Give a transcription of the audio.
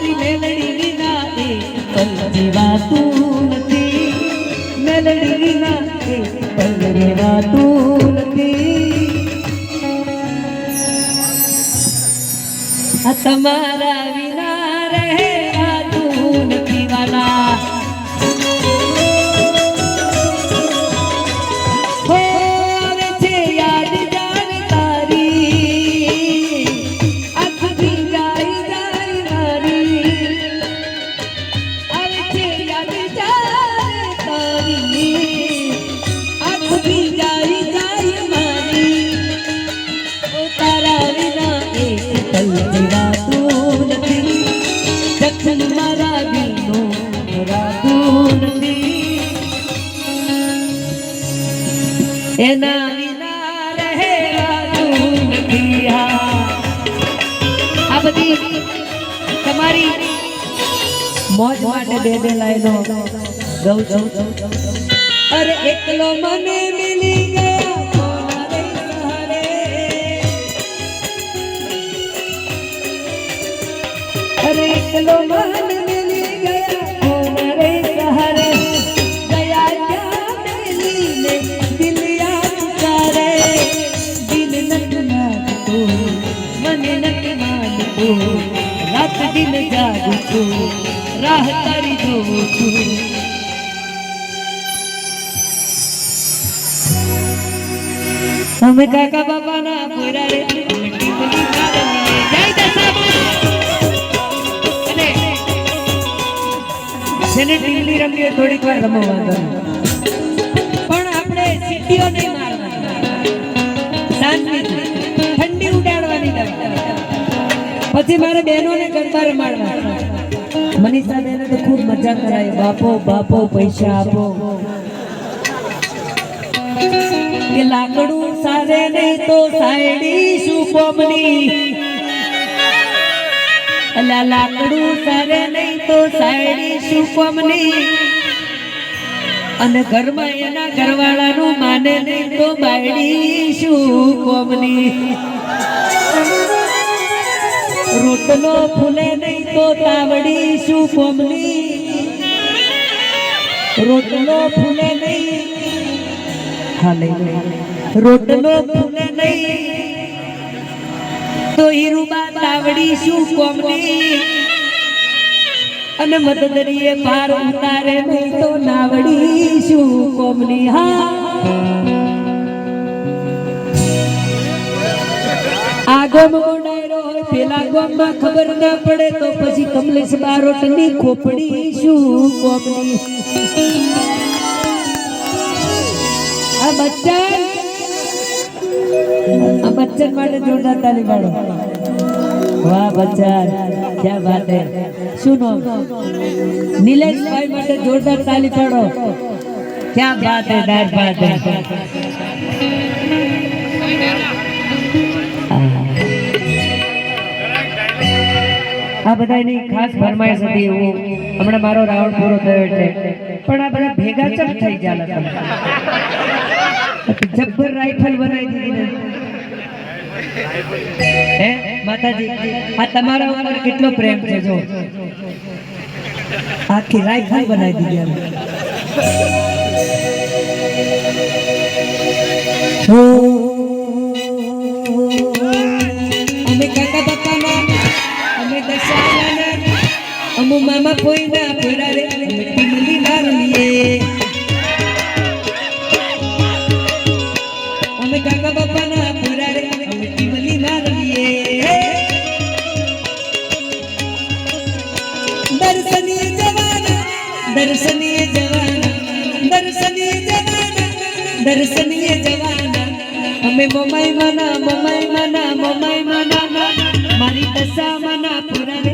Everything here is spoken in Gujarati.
મારી મેલડી વિના એ પલ જીવાતું નથી મેલડી વિના એ પલ રેવાતું નથી તમારા એના વિના રહેવાતું આ બધી તમારી મોજ માટે બે બે લાઈનો ગૌ છું અરે એકલો મને મિલી ગયા અરે એકલો અમે કાકા બાપાના પોરા રે. જેને ટીમલી રમીએ થોડીક વાર રમો, વાંધો પણ આપણે સિટીઓ નહીં મારવાની. શાંતિ ઠંડી ઉડાડવાની પછી મારે બહેનોને ગરબા રમાડવા મનીષા બહેને તો ખૂબ મજા કરાય બાપો બાપો, પૈસા આપો. કે લાકડું સારે નહીં તો સાયડી સુપમની અલા, લાકડું સારે નહીં તો સાયડી સુપમની અને ઘરમાં એના ઘરવાળાનું માને નહીં તો બાયડી શું કોમની રોટલો ફૂલે નહીં તો તાવડી શું કોમની રોટલો ફૂલે નહીં રોટલો ફૂલે નહીં. તો હીરુબા તાવડી શું કોમડી અને મદદરીએ પાર ઉતારે નહીં તો નાવડી શું કોમની? હા. આ ગોમ ગોડાયરો ખબર ના પડે તો પછી કમલેશ બારોટની ખોપડી શું કોમની? આ બચ્ચન. આ બચ્ચન માટે જોરદાર તાલી પાડો. વાહ બચ્ચન, ક્યાં વાત હે. શું નામ? નિલેશભાઈ માટે જોરદાર તાલી પાડો. ક્યાં વાત હે દાદ વાત હે. આ બધાની ખાસ ફરમાઈશ હતી હું હમણાં મારો રાઉન્ડ પૂરો થયો એટલે પણ આ બધા ભેગા ચમ થઈ ગયા તમે જબ્બર રાઇફલ બનાવી દીધી ને હે માતાજી આ તમારા ઉપર કેટલો પ્રેમ છે જો આખી રાઇફલ બનાવી દીધી અમે. હો અમે કાકા બાપાના અમે દશાના અમુ મામા પોઈના પોરા દર્શનીય જવાના દર્શનીય જવાના દર્શનીય જવાના. અમે મમાઈ મના મમાઈ મના મમાઈ મના મારી દશા મના પુરા રે